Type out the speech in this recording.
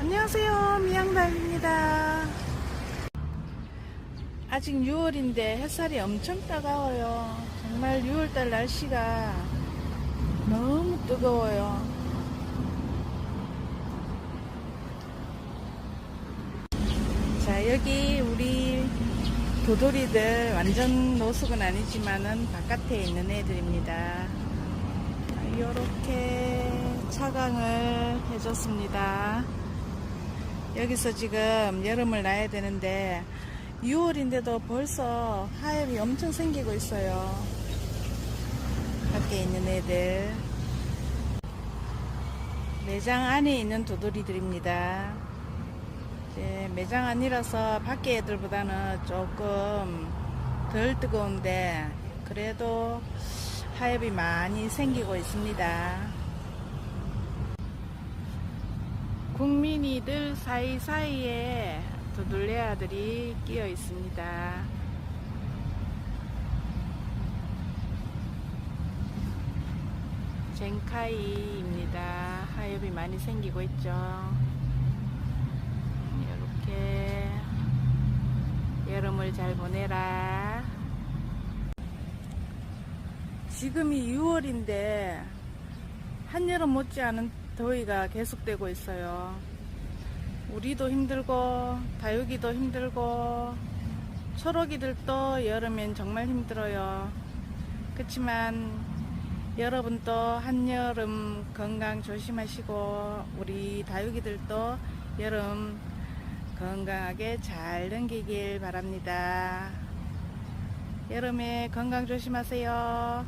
안녕하세요. 미양달입니다. 아직 6월인데 햇살이 엄청 따가워요. 정말 6월달 날씨가 너무 뜨거워요. 자 여기 우리 도돌이들 완전 노숙은 아니지만은 바깥에 있는 애들입니다. 이렇게 차강을 해줬습니다. 여기서 지금 여름을 나야 되는데 6월인데도 벌써 하엽이 엄청 생기고 있어요. 밖에 있는 애들. 매장 안에 있는 도돌이들입니다. 이제 매장 안이라서 밖에 애들보다는 조금 덜 뜨거운데 그래도 하엽이 많이 생기고 있습니다. 국민이들 사이사이에 도둘레아들이 끼어 있습니다. 젠카이입니다. 하엽이 많이 생기고 있죠. 이렇게 여름을 잘 보내라. 지금이 6월인데 한여름 못지않은 더위가 계속되고 있어요. 우리도 힘들고 다육이도 힘들고 초록이들도 여름엔 정말 힘들어요. 그렇지만 여러분도 한여름 건강 조심하시고 우리 다육이들도 여름 건강하게 잘 넘기길 바랍니다. 여름에 건강 조심하세요.